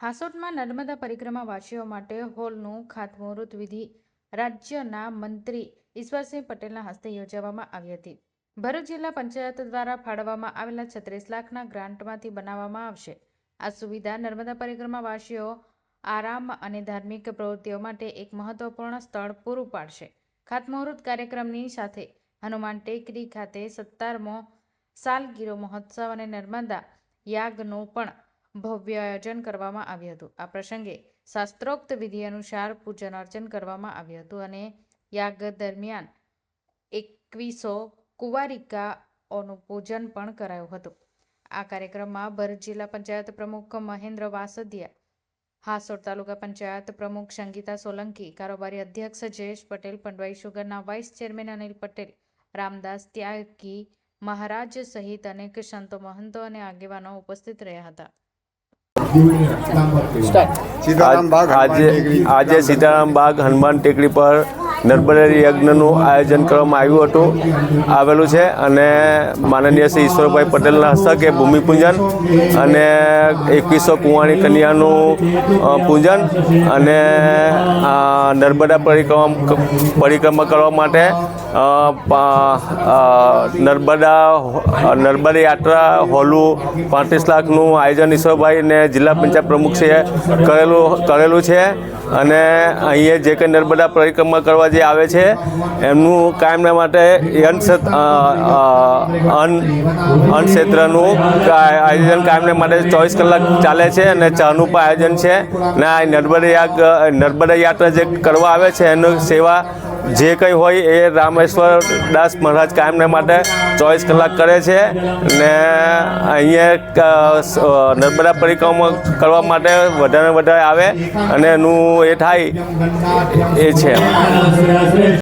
હાસોટમાં નર્મદા પરિક્રમા વાસીઓ માટે હોલનું ખાતમુહૂર્ત વિધિ રાજ્યના મંત્રી ઈશ્વરસિંહ પટેલના હસ્તે યોજવામાં આવી હતી. ભરૂચ જિલ્લા પંચાયત દ્વારા ફાળવવામાં આવેલા છત્રીસ લાખના ગ્રાન્ટમાંથી બનાવવામાં આવશે. આ સુવિધા નર્મદા પરિક્રમા વાસીઓ આરામ અને ધાર્મિક પ્રવૃત્તિઓ માટે એક મહત્વપૂર્ણ સ્થળ પૂરું પાડશે. ખાતમુહૂર્ત કાર્યક્રમની સાથે હનુમાન ટેકરી ખાતે સત્તારમો સાલગીરો મહોત્સવ અને નર્મદા યાગનું પણ ભવ્ય આયોજન કરવામાં આવ્યું હતું. આ પ્રસંગે શાસ્ત્રોક્ત વિધિ અનુસાર પૂજન અર્ચન કરવામાં આવ્યું હતું અને યાગ દરમિયાન એકવીસો કુંવારિકાઓનું પૂજન પણ કરાયું હતું. આ કાર્યક્રમમાં ભરૂચ જિલ્લા પંચાયત પ્રમુખ મહેન્દ્ર વાસદિયા હાસોડ તાલુકા પંચાયત પ્રમુખ સંગીતા સોલંકી, કારોબારી અધ્યક્ષ જયેશ પટેલ, પંડવાઈ શુગરના વાઇસ ચેરમેન અનિલ પટેલ, રામદાસ ત્યાગી મહારાજ સહિત અનેક સંતો મહંતો અને આગેવાનો ઉપસ્થિત રહ્યા હતા. આજે આજે સીતારામ બાગ હનુમાન ટેકરી પર નર્મદા યજ્ઞનું આયોજન કરવામાં આવ્યું હતું. આવેલું છે અને માનનીય શ્રી ઈશ્વરભાઈ પટેલના હસ્તકે ભૂમિપૂજન અને એકવીસો કુંવાણી કન્યાનું પૂજન અને નર્મદા પરિક્રમા પરિક્રમા કરવા માટે નર્મદા નર્મદા યાત્રા હોલું પાંત્રીસ લાખનું આયોજન ઈશ્વરભાઈ ને જિલ્લા પંચાયત પ્રમુખશ્રીએ કરેલું કરેલું છે. અને અહીંયા જે કંઈ નર્મદા પરિક્રમા કરવા જે આવે છે, એમનું કાયમના માટે અન્ન અન્ન ક્ષેત્રનું આયોજન કાયમને માટે ચોવીસ કલાક ચાલે છે અને ચાનું પણ આયોજન છે. ને આ નર્મદા યાગ, નર્મદા યાત્રા જે કરવા આવે છે એનો સેવા જે કંઈ હોય એ રામેશ્વર દાસ મહારાજ કાયમને માટે ચોવીસ કલાક કરે છે ને અહીંયા નર્મદા પરિક્રમા કરવા માટે વધારે વધારે આવે અને એનું એ થાય એ છે.